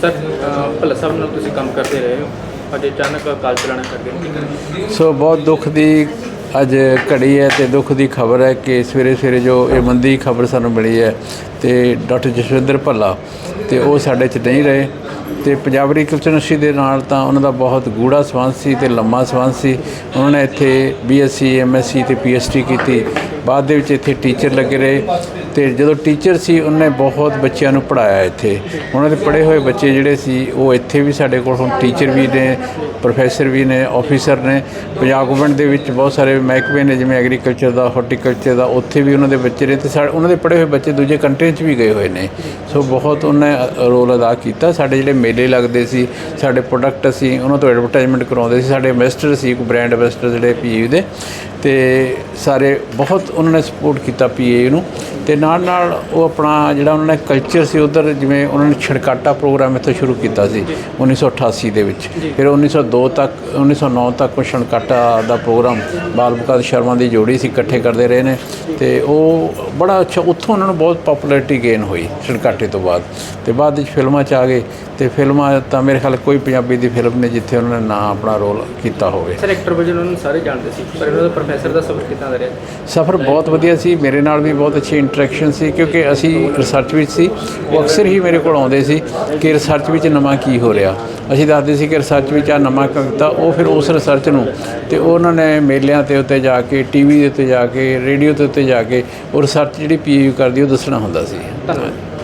Sir Bhalla ਸਾਹਿਬ ਨਾਲ ਤੁਸੀਂ ਕੰਮ ਕਰਦੇ ਰਹੇ ਹੋ। ਅੱਜ ਅਚਾਨਕ ਕਾਲ ਚਲਾਣਾ ਕਰ ਗਏ ਸੋ ਬਹੁਤ ਦੁੱਖ ਦੀ ਅੱਜ ਘੜੀ ਹੈ ਤੇ ਦੁੱਖ ਦੀ ਖਬਰ ਹੈ ਕਿ ਸਵੇਰੇ ਸਵੇਰੇ ਜੋ ਇਹ ਮੰਦੀ ਖਬਰ ਸਾਨੂੰ ਮਿਲੀ ਹੈ ਤੇ ਡਾਕਟਰ ਜਸਵਿੰਦਰ ਭੱਲਾ ਤੇ ਉਹ ਸਾਡੇ 'ਚ ਨਹੀਂ ਰਹੇ ਤੇ ਪੰਜਾਬ ਐਗਰੀਕਲਚਰ ਯੂਨੀਵਰਸਿਟੀ ਦੇ ਨਾਲ ਤਾਂ ਉਹਨਾਂ ਦਾ ਬਹੁਤ ਗੂੜਾ ਸੰਬੰਧ ਸੀ ਤੇ ਲੰਮਾ ਸੰਬੰਧ ਸੀ। ਉਹਨਾਂ ਨੇ ਇੱਥੇ ਬੀਐਸਸੀ ਐਮਐਸਸੀ ਤੇ ਪੀਐਚਡੀ ਕੀਤੀ। ਬਾਅਦ ਦੇ ਵਿੱਚ ਇੱਥੇ ਟੀਚਰ ਲੱਗੇ ਰਹੇ ਤੇ ਜਦੋਂ ਟੀਚਰ ਸੀ, ਉਹਨੇ ਬਹੁਤ ਬੱਚਿਆਂ ਨੂੰ ਪੜਾਇਆ ਇੱਥੇ। ਉਹਨਾਂ ਦੇ ਪੜ੍ਹੇ ਹੋਏ ਬੱਚੇ ਜਿਹੜੇ ਸੀ, ਉਹ ਇੱਥੇ ਵੀ ਸਾਡੇ ਕੋਲ ਹੁਣ ਟੀਚਰ ਵੀ ਨੇ, ਪ੍ਰੋਫੈਸਰ ਵੀ ਨੇ, ਆਫੀਸਰ ਨੇ। ਪੰਜਾਬ ਗਵਰਨਮੈਂਟ ਦੇ ਵਿੱਚ ਬਹੁਤ ਸਾਰੇ ਮਹਿਕਮੇ ਨੇ, ਜਿਵੇਂ ਐਗਰੀਕਲਚਰ ਦਾ ਹਾਰਟੀਕਲਚਰ ਦਾ, ਉੱਥੇ ਵੀ ਉਹਨਾਂ ਦੇ ਬੱਚੇ ਨੇ ਤੇ ਸਾ- ਉਹਨਾਂ ਦੇ ਪੜ੍ਹੇ ਹੋਏ ਬੱਚੇ ਦੂਜੇ ਕੰਟਰੀ 'ਚ ਵੀ ਗਏ ਹੋਏ ਨੇ। ਸੋ ਬਹੁਤ ਉਹਨੇ ਰੋਲ ਅਦਾ ਕੀਤਾ। ਸਾਡੇ ਜਿਹੜੇ ਮੇਲੇ ਲੱਗਦੇ ਸੀ, ਸਾਡੇ ਪ੍ਰੋਡਕਟ ਅਸੀਂ ਉਹਨਾਂ ਤੋਂ ਐਡਵਰਟਾਈਜ਼ਮੈਂਟ ਕਰਾਉਂਦੇ ਸੀ। ਸਾਡੇ ਇਨਵੈਸਟਰ ਸੀ, ਇੱਕ ਬ੍ਰਾਂਡ ਇਨਵੈਸਟਰ ਜਿਹੜੇ ਪੀਯੂ ਦੇ। ਤੇ ਸਾਰੇ ਬਹੁਤ ਉਹਨਾਂ ਨੇ ਸਪੋਰਟ ਕੀਤਾ ਪੀਏ ਨੂੰ ਤੇ ਨਾਲ ਨਾਲ ਉਹ ਆਪਣਾ ਜਿਹੜਾ ਉਹਨਾਂ ਨੇ ਕਲਚਰ ਸੀ ਉਧਰ ਜਿਵੇਂ ਉਹਨਾਂ ਨੇ ਛੜਕਾਟਾ ਪ੍ਰੋਗਰਾਮ ਇੱਥੇ ਸ਼ੁਰੂ ਕੀਤਾ ਸੀ 1988 ਦੇ ਵਿੱਚ। ਫਿਰ 1902 ਤੱਕ 1909 ਤੱਕ ਉਹ ਛਣਕਾਟਾ ਦਾ ਪ੍ਰੋਗਰਾਮ ਬਾਲ ਵਿਕਾਸ ਸ਼ਰਮਾ ਦੀ ਜੋੜੀ ਸੀ ਇਕੱਠੇ ਕਰਦੇ ਰਹੇ ਨੇ ਤੇ ਉਹ ਬੜਾ ਅੱਛਾ ਉੱਥੋਂ ਉਹਨਾਂ ਨੂੰ ਬਹੁਤ ਪਪੂਲੈਰਿਟੀ ਗੇਨ ਹੋਈ ਛਣਕਾਟੇ ਤੋਂ ਬਾਅਦ ਤੇ ਬਾਅਦ ਵਿੱਚ ਫਿਲਮਾਂ 'ਚ ਆ ਗਏ ਤੇ ਫਿਲਮਾਂ ਤਾਂ ਮੇਰੇ ਖਿਆਲ ਕੋਈ ਪੰਜਾਬੀ ਦੀ ਫਿਲਮ ਨੇ ਜਿੱਥੇ ਉਹਨਾਂ ਨੇ ਨਾ ਆਪਣਾ ਰੋਲ ਕੀਤਾ ਹੋਵੇ। ਸਰ ਐਕਟਰ ਵਜੋਂ ਉਹਨਾਂ ਨੂੰ ਸਾਰੇ ਜਾਣਦੇ ਸੀ ਪਰ ਉਹਨਾਂ ਦਾ ਪ੍ਰੋਫੈਸਰ ਦਾ ਸਫ਼ਰ ਕਿੱਦਾਂ ਦਾ ਰਿਹਾ? ਸਫ਼ਰ ਬਹੁਤ ਵਧੀਆ ਸੀ, ਮੇਰੇ ਨਾਲ ਵੀ ਬਹੁਤ ਅੱਛੀ ਇੰਟਰੈਕਸ਼ਨ ਸੀ, ਕਿਉਂਕਿ ਅਸੀਂ ਰਿਸਰਚ ਵਿੱਚ ਸੀ, ਉਹ ਅਕਸਰ ਹੀ ਮੇਰੇ ਕੋਲ ਆਉਂਦੇ ਸੀ ਕਿ ਰਿਸਰਚ ਵਿੱਚ ਨਵਾਂ ਕੀ ਹੋ ਰਿਹਾ। ਅਸੀਂ ਦੱਸਦੇ ਸੀ ਕਿ ਰਿਸਰਚ ਵਿੱਚ ਆ ਨਵਾਂ ਕਵਿਤਾ, ਉਹ ਫਿਰ ਉਸ ਰਿਸਰਚ ਨੂੰ ਤੇ ਉਹਨਾਂ ਨੇ ਮੇਲਿਆਂ ਤੇ ਉੱਤੇ ਜਾ ਕੇ ਟੀਵੀ ਦੇ ਉੱਤੇ ਜਾ ਕੇ ਰੇਡੀਓ ਦੇ ਉੱਤੇ ਜਾ ਕੇ, ਉਹ ਰਿਸਰਚ ਜਿਹੜੀ ਪੀਯੂ ਕਰਦੀ, ਉਹ ਦੱਸਣਾ ਹੁੰਦਾ ਸੀ। ਧੰਨਵਾਦ